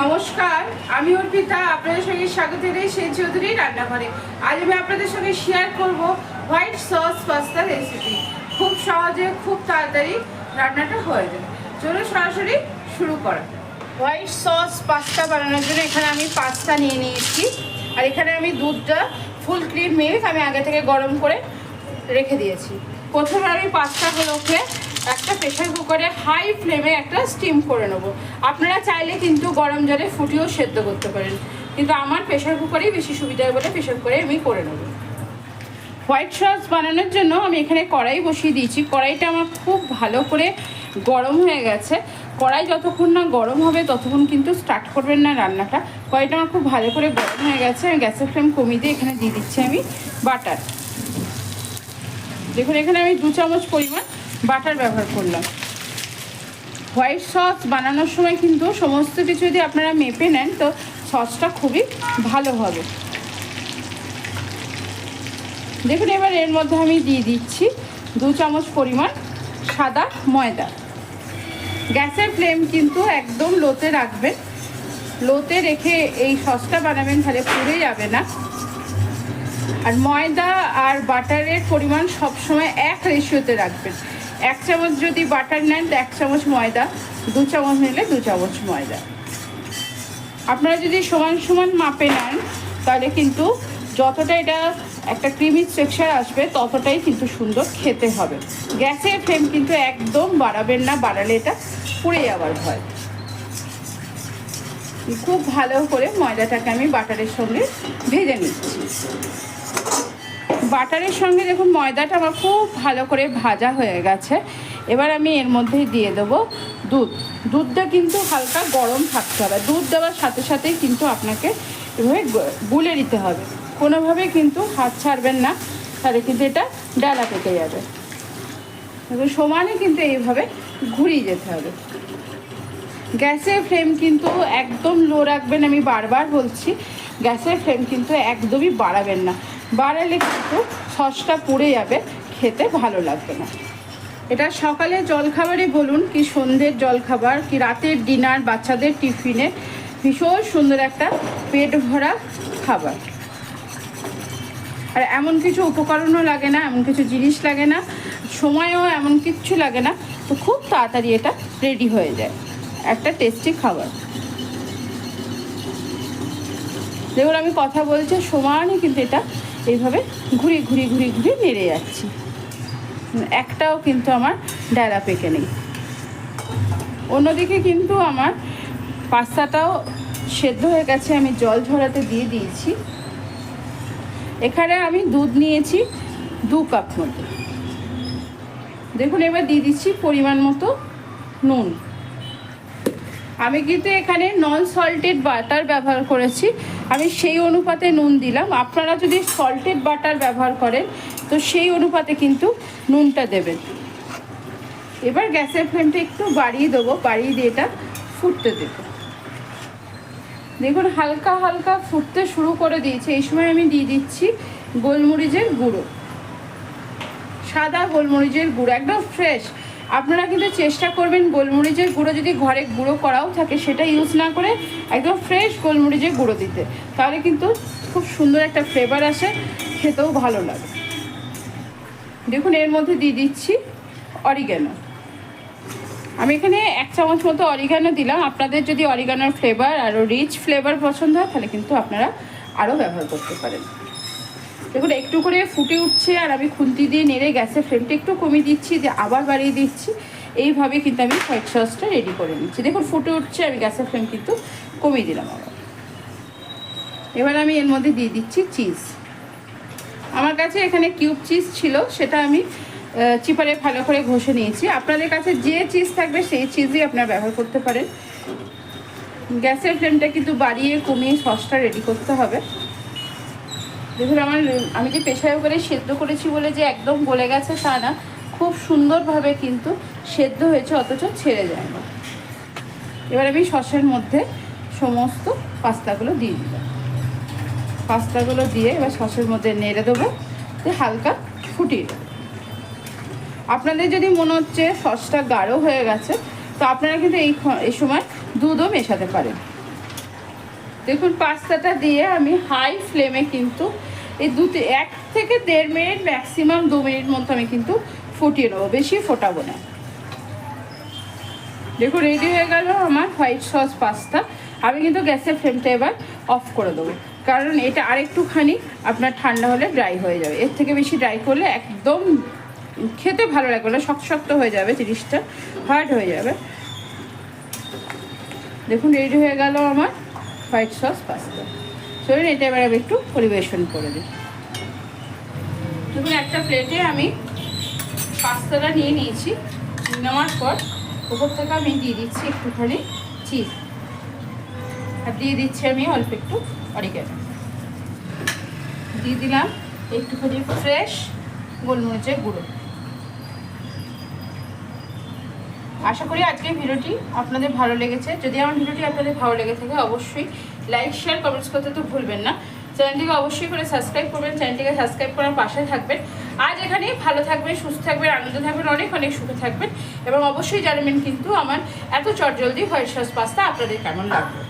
নমস্কার, আমি অর্পিতা, আপনাদের সঙ্গে স্বাগত জানাই সেই চৌধুরী রান্নাঘরে। আজ আমি আপনাদের সঙ্গে শেয়ার করব হোয়াইট সস পাস্তা রেসিপি খুব সহজে, খুব তাড়াতাড়ি রান্নাটা হয়ে যাবে। চলো সরাসরি শুরু করা হোয়াইট সস পাস্তা বানানোর জন্য এখানে আমি পাস্তা নিয়ে নিয়েছি। আর এখানে আমি দুধটা ফুল ক্রিম মিল্ক আমি আগে থেকে গরম করে রেখে দিয়েছি। প্রথমে আমি পাস্তাগুলোকে একটা প্রেশার কুকারে হাই ফ্লেমে একটা স্টিম করে নেব। আপনারা চাইলে কিন্তু গরম জলে ফুটিয়েও সেদ্ধ করতে পারেন। কিন্তু আমার প্রেশার কুকারেই বেশি সুবিধা হয় বলে প্রেশার কুকারে আমি করে নেব। হোয়াইট সস বানানোর জন্য আমি এখানে কড়াই বসিয়ে দিয়েছি। কড়াইটা আমার খুব ভালো করে গরম হয়ে গেছে। কড়াই যতক্ষণ না গরম হবে, ততক্ষণ কিন্তু স্টার্ট করবেন না রান্নাটা। কড়াইটা আমার খুব ভালো করে গরম হয়ে গেছে। আমি গ্যাসের ফ্লেম কমিয়ে দিয়ে এখানে দিয়ে দিচ্ছি আমি বাটার। দেখুন, এখানে আমি দু চামচ পরিমাণ বাটার ব্যবহার করলাম। হোয়াইট সস বানানোর সময় কিন্তু সমস্ত কিছু যদি আপনারা মেপে নেন, তো সসটা খুবই ভালো হবে। দেখুন, এবার এর মধ্যে আমি দিয়ে দিচ্ছি দু চামচ পরিমাণ সাদা ময়দা। গ্যাসের ফ্লেম কিন্তু একদম লোতে রাখবেন। লোতে রেখে এই সসটা বানাবেন, তাহলে পুড়ে যাবে না। আর ময়দা আর বাটারের পরিমাণ সবসময় এক রেশিওতে রাখবেন। এক চামচ যদি বাটার নেন, এক চামচ ময়দা, দু চামচ নিলে দু চামচ ময়দা। আপনারা যদি সমান সমান মাপে নেন, তাহলে কিন্তু যতটা এটা একটা ক্রিমি স্ট্রাকচার আসবে, ততটাই কিন্তু সুন্দর খেতে হবে। গ্যাসের ফ্লেম কিন্তু একদম বাড়াবেন না, বাড়ালে এটা পুড়ে যাওয়ার ভয়। খুব ভালো করে ময়দাটাকে আমি বাটারের সঙ্গে ভেজে নিচ্ছি। বাটারের সঙ্গে দেখুন ময়দাটা আমার খুব ভালো করে ভাজা হয়ে গেছে। এবার আমি এর মধ্যে দিয়ে দেবো দুধ। দুধটা কিন্তু হালকা গরম থাকতে হবে। দুধ দেওয়ার সাথে সাথেই কিন্তু আপনাকে এভাবে গুলে দিতে হবে। কোনোভাবে কিন্তু হাত ছাড়বেন না, তাহলে কিন্তু এটা ডালা পেকে যাবে। সমানে কিন্তু এইভাবে ঘুরিয়ে যেতে হবে। গ্যাসের ফ্লেম কিন্তু একদম লো রাখবেন আমি বারবার বলছি। গ্যাসের ফ্লেম কিন্তু একদমই বাড়াবেন না। বাড়ালে কিন্তু সসটা পুড়ে যাবে, খেতে ভালো লাগবে না। এটা সকালে জলখাবারে বলুন, কি সন্ধ্যের জলখাবার, কি রাতের ডিনার, বাচ্চাদের টিফিনে, ভীষণ সুন্দর একটা পেট ভরা খাবার। আর এমন কিছু উপকরণও লাগে না, এমন কিছু জিনিস লাগে না, সময়ও এমন কিচ্ছু লাগে না, তো খুব তাড়াতাড়ি এটা রেডি হয়ে যায়, একটা টেস্টি খাবার। দেখুন, আমি কথা বলছি, সমানই কিন্তু এটা এইভাবে ঘুরি ঘুরি ঘুরি ঘুরি নেড়ে যাচ্ছি। একটাও কিন্তু আমার ডায়রা পেকে নেই। অন্যদিকে কিন্তু আমার পাস্তাটাও সেদ্ধ হয়ে গেছে, আমি জল ঝরাতে দিয়ে দিয়েছি। এখানে আমি দুধ নিয়েছি দু কাপ মতো। দেখুন, এবার দিয়ে দিচ্ছি পরিমাণ মতো নুন। আমি কিন্তু এখানে নন সল্টেড বাটার ব্যবহার করেছি। আমি সেই অনুপাতে নুন দিলাম। আপনারা যদি সল্টেড বাটার ব্যবহার করেন, তো সেই অনুপাতে কিন্তু নুনটা দেবেন। এবার গ্যাসের ফ্লেমটা একটু বাড়িয়ে দেবো। বাড়িয়ে দিয়ে এটা ফুটতে দেবো। দেখুন, হালকা হালকা ফুটতে শুরু করে দিয়েছে। এই সময় আমি দিয়ে দিচ্ছি গোলমরিচের গুঁড়ো। সাদা গোলমরিচের গুঁড়ো, একদম ফ্রেশ আপনারা কিন্তু চেষ্টা করবেন গোলমরিচের গুঁড়ো যদি ঘরে গুঁড়ো করাও থাকে, সেটা ইউজ না করে একদম ফ্রেশ গোলমরিচের গুঁড়ো দিতে। তাহলে কিন্তু খুব সুন্দর একটা ফ্লেভার আসে, খেতেও ভালো লাগে। দেখুন, এর মধ্যে দিয়ে দিচ্ছি অরিগ্যানো আমি এখানে এক চামচ মতো অরিগানো দিলাম। আপনাদের যদি অরিগানোর ফ্লেভার আরও রিচ ফ্লেভার পছন্দ হয়, তাহলে কিন্তু আপনারা আরও ব্যবহার করতে পারেন। দেখুন, একটু করে ফুটে উঠছে আর আমি খুন্তি দিয়ে নেড়ে গ্যাসের ফ্লেমটা একটু কমিয়ে দিচ্ছি যে আবার বাড়িয়ে দিচ্ছি। এইভাবে কিন্তু আমি হোয়াইট সসটা রেডি করে নিচ্ছি। দেখুন, ফুটে উঠছে, আমি গ্যাসের ফ্লেম কিন্তু কমিয়ে দিলাম আবার। এবার আমি এর মধ্যে দিয়ে দিচ্ছি চিজ। আমার কাছে এখানে কিউব চিজ ছিল, সেটা আমি চিপারে ভালো করে ঘষে নিয়েছি। আপনাদের কাছে যে চিজ থাকবে, সেই চিজই আপনারা ব্যবহার করতে পারেন। গ্যাসের ফ্লেমটা কিন্তু বাড়িয়ে কমিয়ে সসটা রেডি করতে হবে। দেখুন, আমার আমি যে প্রেশার করে সেদ্ধ করেছি বলে যে একদম গলে গেছে তা না, খুব সুন্দরভাবে কিন্তু সেদ্ধ হয়েছে, অথচ ছেড়ে যায় না। এবার আমি সসের মধ্যে সমস্ত পাস্তাগুলো দিয়ে দিলাম। পাস্তাগুলো দিয়ে এবার সসের মধ্যে নেড়ে দেবো, দিয়ে হালকা ফুটিয়ে দেবো। আপনাদের যদি মনে হচ্ছে সসটা গাঢ় হয়ে গেছে, তো আপনারা কিন্তু এই সময় দুধও মেশাতে পারেন। দেখুন, পাস্তাটা দিয়ে আমি হাই ফ্লেমে কিন্তু এই দু এক থেকে দেড় মিনিট ম্যাক্সিমাম দু মিনিট মতো আমি কিন্তু ফুটিয়ে নেব, বেশি ফোটাবো না। দেখুন রেডি হয়ে গেল আমার হোয়াইট সস পাস্তা। আমি কিন্তু গ্যাসের ফ্লেমটা এবার অফ করে দেবো। কারণ এটা আরেকটুখানি আপনার ঠান্ডা হলে ড্রাই হয়ে যাবে। এর থেকে বেশি ড্রাই করলে একদম খেতে ভালো লাগবে না শক্ত হয়ে যাবে জিনিসটা হার্ড হয়ে যাবে। দেখুন রেডি হয়ে গেল আমার হোয়াইট সস পাস্তা চলুন, এটা এবার আমি একটু পরিবেশন করে দিই। দেখুন, একটা প্লেটে আমি পাস্তাটা নিয়ে নিয়েছি। নেওয়ার পর উপর থেকে আমি দিয়ে দিচ্ছি একটুখানি চিজ আর দিয়ে দিচ্ছি আমি অল্প একটু অরিগেনো দিয়ে দিলাম একটুখানি ফ্রেশ গোলমরিচের গুঁড়ো। আশা করি আজকে ভিডিওটি আপনাদের ভালো লেগেছে। যদি আমার ভিডিওটি আপনাদের ভালো লেগে থাকে, অবশ্যই লাইক শেয়ার কমেন্টস করতে তো ভুলবেন না। চ্যানেলটিকে অবশ্যই করে সাবস্ক্রাইব করবেন, চ্যানেলটিকে সাবস্ক্রাইব করার পাশে থাকবেন। আজ এখানে ভালো থাকবেন, সুস্থ থাকবেন, আনন্দ থাকবেন, অনেক অনেক সুখে থাকবেন। এবং অবশ্যই জানাবেন কিন্তু আমার এত চটজলদি হোয়াইট সস পাস্তা, আপনাদের কেমন লাগবে